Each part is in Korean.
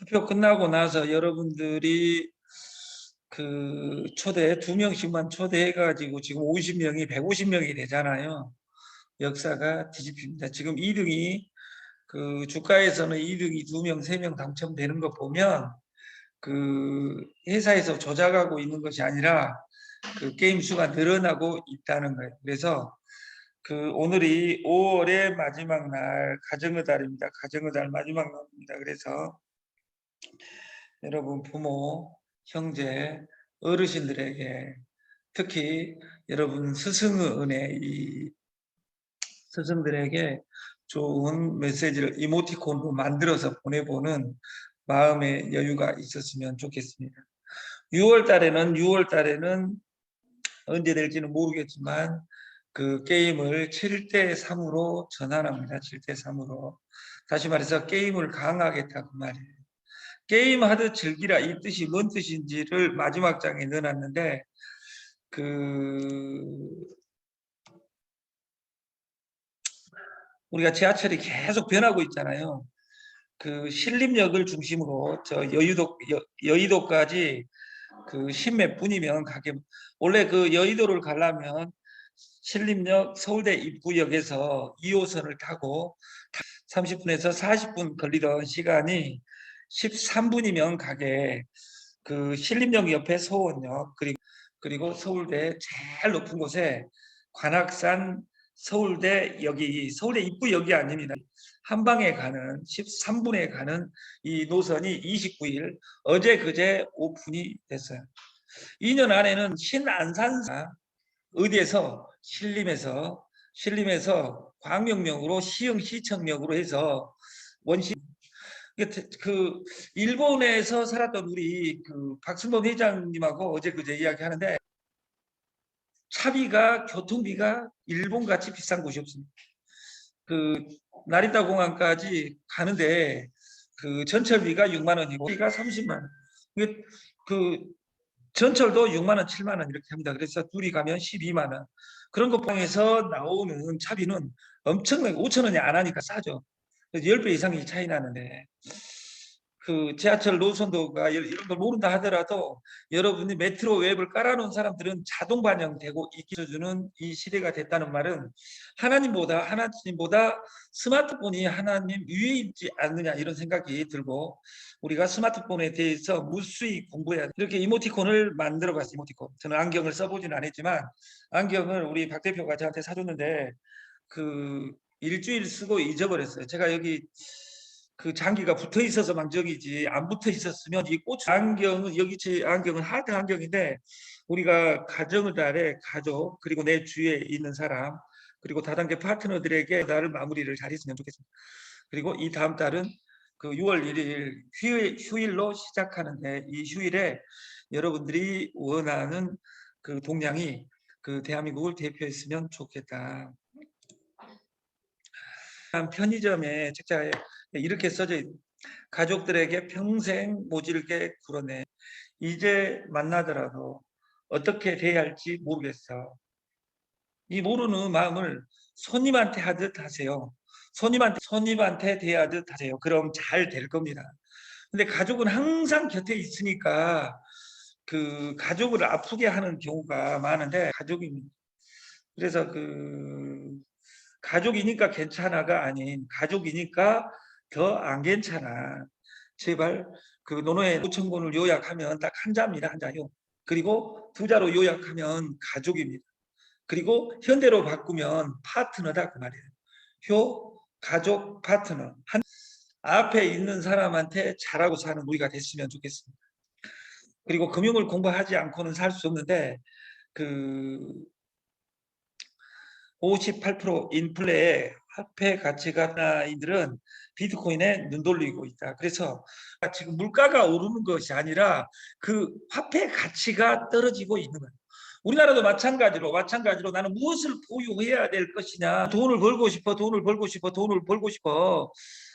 투표 끝나고 나서 여러분들이 그 초대 두 명씩만 초대해 가지고 지금 50명이 150명이 되잖아요. 역사가 뒤집힙니다. 지금 2등이 그 주가에서는 2등이 두 명, 세명 당첨되는 거 보면 그 회사에서 조작하고 있는 것이 아니라 그 게임 수가 늘어나고 있다는 거예요. 그래서 그 오늘이 5월의 마지막 날 가정의 달입니다. 가정의 달 마지막 날입니다. 그래서 여러분 부모, 형제, 어르신들에게 특히 여러분 스승의 은혜 이 스승들에게 좋은 메시지를 이모티콘으로 만들어서 보내보는 마음의 여유가 있었으면 좋겠습니다. 6월 달에는 6월 달에는 언제 될지는 모르겠지만 그 게임을 7대 3으로 전환합니다. 7대 3으로. 다시 말해서 게임을 강화하겠다 그 말이에요. 게임 하듯 즐기라 이 뜻이 뭔 뜻인지를 마지막 장에 넣어놨는데 그 우리가 지하철이 계속 변하고 있잖아요. 그 신림역을 중심으로 저 여의도 여, 여의도까지 그 십몇 분이면 가게 원래 그 여의도를 가려면 신림역 서울대 입구역에서 2호선을 타고 30분에서 40분 걸리던 시간이 13분이면 가게 그 신림역 옆에 서원역 그리고 그리고 서울대 제일 높은 곳에 관악산 서울대 여기 서울대 입구역이 아닙니다. 한방에 가는 13분에 가는 이 노선이 29일 어제 그제 오픈이 됐어요. 2년 안에는 신안산사 어디에서 신림에서 신림에서 광명역으로 시흥시청역으로 해서 원시 그 일본에서 살았던 우리 그 박순범 회장님하고 어제 그제 이야기하는데 차비가 교통비가 일본 같이 비싼 곳이 없습니다. 그 나리타 공항까지 가는데 그 전철비가 6만 원이고 비가 30만 원. 그, 그 전철도 6만 원, 7만 원 이렇게 합니다. 그래서 둘이 가면 12만 원. 그런 것 포함해서 나오는 차비는 엄청나게 5천 원이 안 하니까 싸죠. 그래서 10배 이상이 차이 나는데 그 지하철 노선도가 이런 걸 모른다 하더라도 여러분이 메트로 웹을 깔아놓은 사람들은 자동 반영되고 이기주는 이 시대가 됐다는 말은 하나님보다 하나님보다 스마트폰이 하나님 위에 있지 않느냐 이런 생각이 들고 우리가 스마트폰에 대해서 무수히 공부해야 돼. 이렇게 이모티콘을 만들어 봤어요. 이모티콘. 저는 안경을 써보진 않았지만 안경을 우리 박 대표가 저한테 사줬는데 그 일주일 쓰고 잊어버렸어요. 제가 여기 그 장기가 붙어 있어서 망정이지 안 붙어 있었으면 이 꽃 안경은 여기 제 안경은 하드 안경인데 우리가 가정을 달에 가족 그리고 내 주위에 있는 사람 그리고 다단계 파트너들에게 나를 마무리를 잘했으면 좋겠습니다. 그리고 이 다음 달은 그 6월 1일 휴일, 휴일로 시작하는데 이 휴일에 여러분들이 원하는 그 동량이 그 대한민국을 대표했으면 좋겠다. 편의점에 책자에 이렇게 써져 있 가족들에게 평생 모질게 굴어내 이제 만나더라도 어떻게 대해야 할지 모르겠어. 이 모르는 마음을 손님한테 하듯 하세요. 손님한테 손님한테 대하듯 하세요. 그럼 잘 될 겁니다. 근데 가족은 항상 곁에 있으니까 그 가족을 아프게 하는 경우가 많은데 가족입니다. 그래서 그 가족이니까 괜찮아가 아닌 가족이니까 더 안 괜찮아. 제발 그 논어의 5천 권을 요약하면 딱 한 자입니다. 한 자요. 그리고 두 자로 요약하면 가족입니다. 그리고 현대로 바꾸면 파트너다 그 말이에요. 효, 가족, 파트너. 한 앞에 있는 사람한테 잘하고 사는 우리가 됐으면 좋겠습니다. 그리고 금융을 공부하지 않고는 살 수 없는데 그 58% 인플레에 화폐 가치가 나이들은 비트코인에 눈 돌리고 있다. 그래서 지금 물가가 오르는 것이 아니라 그 화폐 가치가 떨어지고 있는 거예요. 우리나라도 마찬가지로 마찬가지로 나는 무엇을 보유해야 될 것이냐 돈을 벌고 싶어 돈을 벌고 싶어 돈을 벌고 싶어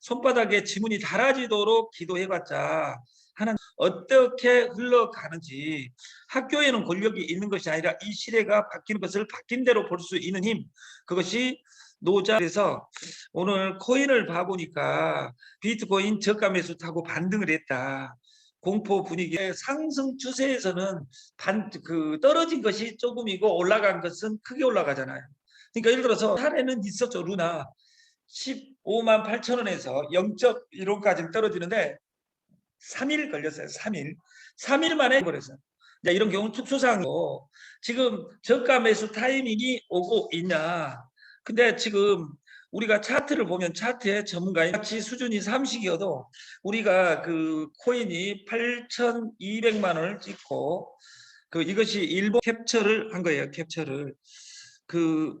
손바닥에 지문이 달아지도록 기도해봤자 하나님 어떻게 흘러가는지 학교에는 권력이 있는 것이 아니라 이 시대가 바뀌는 것을 바뀐 대로 볼 수 있는 힘 그것이 노자에서 오늘 코인을 봐보니까 비트코인 저가 매수 타고 반등을 했다. 공포 분위기의 상승 추세에서는 반, 그 떨어진 것이 조금이고 올라간 것은 크게 올라가잖아요. 그러니까 예를 들어서 사례는 있었죠. 루나 15만 8천 원에서 0.15까지 떨어지는데 3일 걸렸어요. 3일. 3일 만에 버렸어요. 이제 이런 경우는 특수사항이고 지금 저가 매수 타이밍이 오고 있냐. 근데 지금 우리가 차트를 보면 차트에 전문가의 가치 수준이 30이어도 우리가 그 코인이 8,200만 원을 찍고 그 이것이 일본 캡처를 한 거예요. 캡처를 그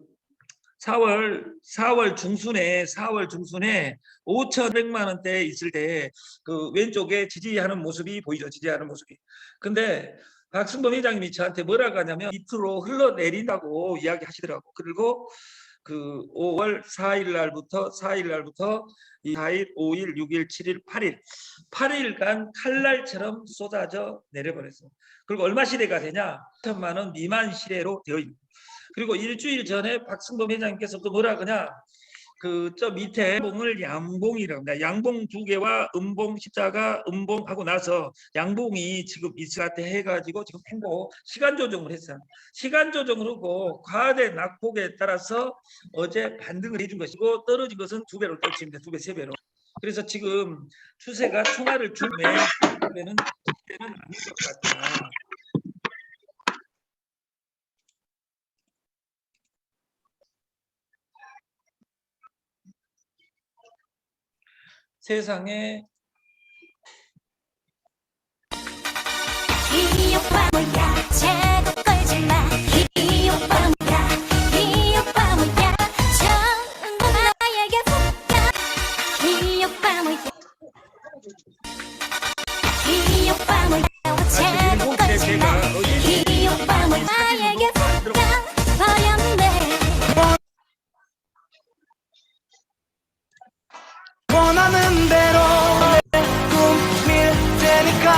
4월 4월 중순에 4월 중순에 5,100만 원대 있을 때 그 왼쪽에 지지하는 모습이 보이죠. 지지하는 모습이. 근데 박승범 회장님이 저한테 뭐라고 하냐면 밑으로 흘러내린다고 이야기하시더라고. 그리고 그 5월 4일 날부터 4일 날부터 이 4일, 5일, 6일, 7일, 8일 8일간 칼날처럼 쏟아져 내려버렸어. 그리고 얼마 시대가 되냐? 3천만 원 미만 시대로 되어 있고 그리고 일주일 전에 박승범 회장님께서 또 뭐라 그냐? 그 저 밑에 봉을 양봉이라고 합니다. 양봉 두 개와 음봉 십자가 음봉 하고 나서 양봉이 지금 이스라트 해가지고 지금 행보 시간 조정을 했어요. 시간 조정을 하고 과대 낙폭에 따라서 어제 반등을 해준 것이고 떨어진 것은 두 배로 떨어집니다. 두 배, 세 배로. 그래서 지금 추세가 총알을 줄면 때는 때는 아닌 것 같다. 세상에. 이 오빠 뭐야 테니까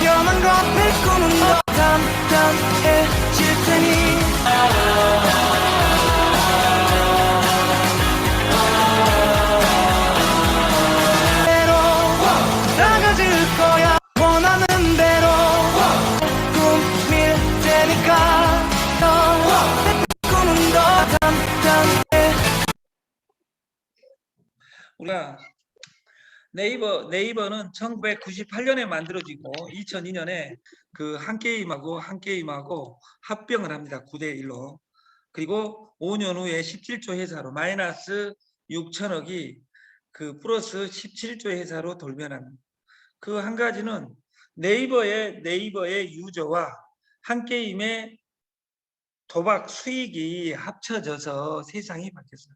변한 것을 꾸는 더 간단해질 테니. 대로 나가질 거야. 원하는 대로 내 꿈일 테니까 너내 꿈은 더 간단해. 우리가 네이버 네이버는 1998년에 만들어지고 2002년에 그 한 게임하고 한 게임하고 합병을 합니다. 9대 1로. 그리고 5년 후에 17조 회사로 마이너스 6천억이 그 플러스 17조 회사로 돌변합니다. 그 한 가지는 네이버의 네이버의 유저와 한 게임의 도박 수익이 합쳐져서 세상이 바뀌었어요.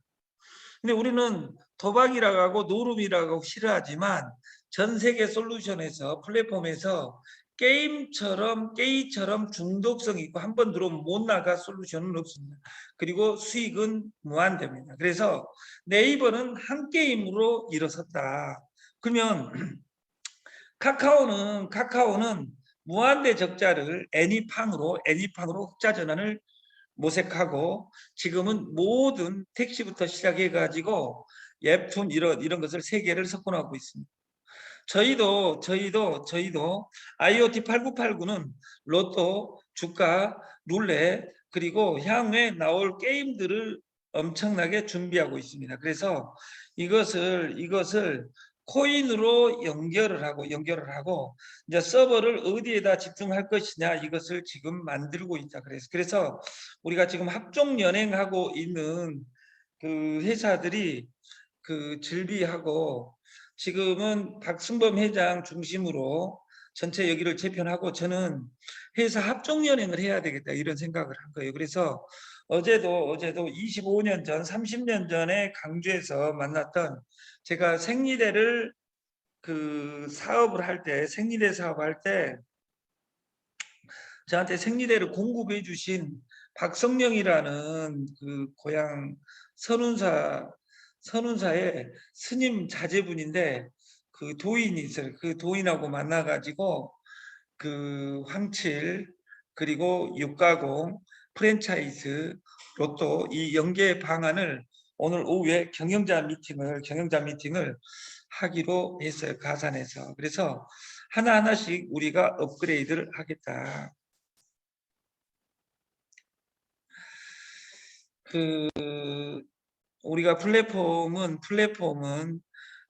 근데 우리는 도박이라고 하고 노름이라고 싫어하지만 전 세계 솔루션에서 플랫폼에서 게임처럼 게임처럼 중독성 있고 한 번 들어오면 못 나가 솔루션은 없습니다. 그리고 수익은 무한대입니다. 그래서 네이버는 한 게임으로 일어섰다. 그러면 카카오는 카카오는 무한대 적자를 애니팡으로 애니팡으로 흑자 전환을 모색하고 지금은 모든 택시부터 시작해 가지고 예품 이런 이런 것을 세 개를 석권하고 있습니다. 저희도 저희도 저희도 IoT 8989는 로또, 주가, 룰렛 그리고 향후에 나올 게임들을 엄청나게 준비하고 있습니다. 그래서 이것을 이것을 코인으로 연결을 하고 연결을 하고 이제 서버를 어디에다 집중할 것이냐 이것을 지금 만들고 있다. 그래서 그래서 우리가 지금 합종 연행하고 있는 그 회사들이 그 즐비하고 지금은 박승범 회장 중심으로 전체 여기를 재편하고 저는 회사 합종 연행을 해야 되겠다 이런 생각을 한 거예요. 그래서 어제도 어제도 25년 전, 30년 전에 강주에서 만났던 제가 생리대를 그 사업을 할 때 생리대 사업할 때 저한테 생리대를 공급해 주신 박성령이라는 그 고향 선운사 선운사의 스님 자제분인데 그 도인이 있어요. 그 도인하고 만나 가지고 그 황칠 그리고 육가공 프랜차이즈 로또 이 연계 방안을 오늘 오후에 경영자 미팅을 경영자 미팅을 하기로 했어요. 가산에서. 그래서 하나하나씩 우리가 업그레이드를 하겠다. 그 우리가 플랫폼은 플랫폼은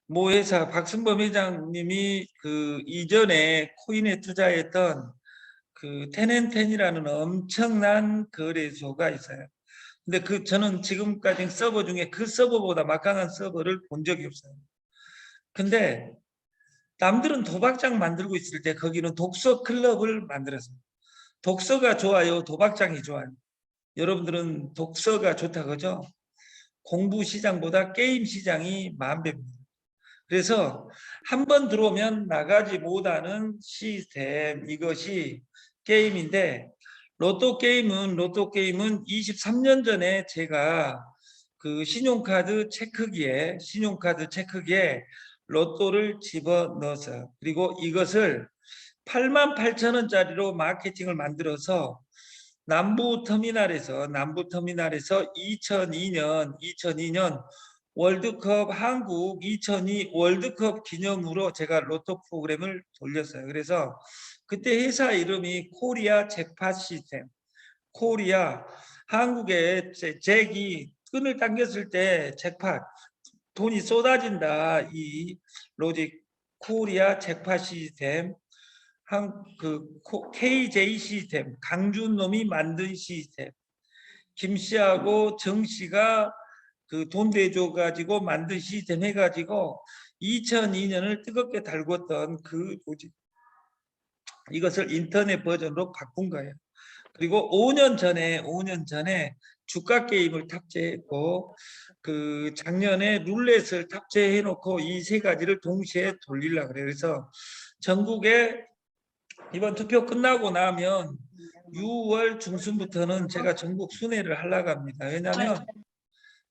모 회사 박순범 회장님이 그 이전에 코인에 투자했던 그 텐앤텐이라는 엄청난 거래소가 있어요. 근데 그 저는 지금까지 서버 중에 그 서버보다 막강한 서버를 본 적이 없어요. 근데 남들은 도박장 만들고 있을 때 거기는 독서 클럽을 만들었어요. 독서가 좋아요, 도박장이 좋아요. 여러분들은 독서가 좋다 그죠? 공부 시장보다 게임 시장이 만 배입니다. 그래서 한 번 들어오면 나가지 못하는 시스템 이것이 게임인데 로또 게임은 로또 게임은 23년 전에 제가 그 신용카드 체크기에 신용카드 체크기에 로또를 집어 넣었어요. 그리고 이것을 8만 8천 원짜리로 마케팅을 만들어서 남부 터미널에서 남부 터미널에서 2002년 2002년 월드컵 한국 2002 월드컵 기념으로 제가 로또 프로그램을 돌렸어요. 그래서 그때 회사 이름이 코리아 잭팟 시스템. 코리아 한국의 제- 잭이 끈을 당겼을 때 잭팟 돈이 쏟아진다. 이 로직 코리아 잭팟 시스템 한그 KJ 시스템 강준 놈이 만든 시스템 김 씨하고 정 씨가 그 돈 대줘 가지고 만든 시스템 해가지고 2002년을 뜨겁게 달궜던 그 조직 이것을 인터넷 버전으로 바꾼 거예요. 그리고 5년 전에 5년 전에 주가 게임을 탑재했고 그 작년에 룰렛을 탑재해 놓고 이 세 가지를 동시에 돌리려고 그래요. 그래서 전국에 이번 투표 끝나고 나면 6월 중순부터는 제가 전국 순회를 하려고 합니다. 왜냐하면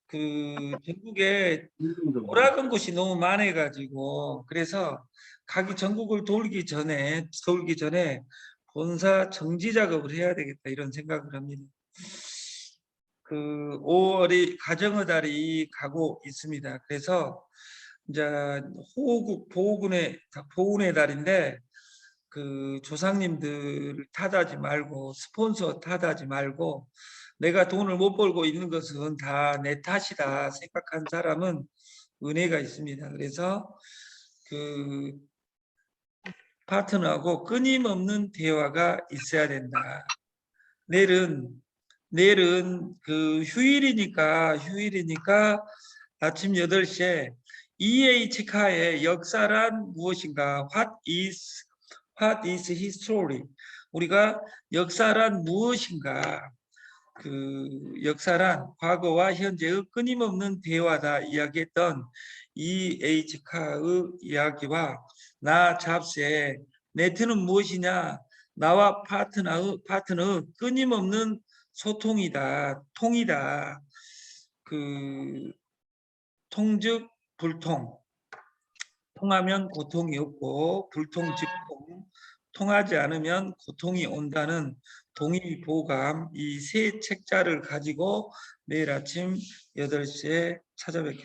그 전국에 오락은 곳이 너무 많아가지고 그래서 가기 전국을 돌기 전에 돌기 전에 본사 정지 작업을 해야 되겠다 이런 생각을 합니다. 그 5월이 가정의 달이 가고 있습니다. 그래서 이제 호국 보훈의 보훈의 달인데 그 조상님들 탓하지 말고 스폰서 탓하지 말고 내가 돈을 못 벌고 있는 것은 다 내 탓이다 생각한 사람은 은혜가 있습니다. 그래서 그 파트너하고 끊임없는 대화가 있어야 된다. 내일은 내일은 그 휴일이니까 휴일이니까 아침 8시에 EH카의 역사란 무엇인가? What is What is history? 우리가 역사란 무엇인가? 그 역사란 과거와 현재의 끊임없는 대화다 이야기했던 EH카의 이야기와 나 잡스의 네트는 무엇이냐? 나와 파트너의 파트너의 끊임없는 소통이다, 통이다. 그 통즉 불통. 통하면 고통이 없고 불통 즉 통. 통하지 않으면 고통이 온다는 동의보감 이 세 책자를 가지고 내일 아침 8시에 찾아뵙겠습니다.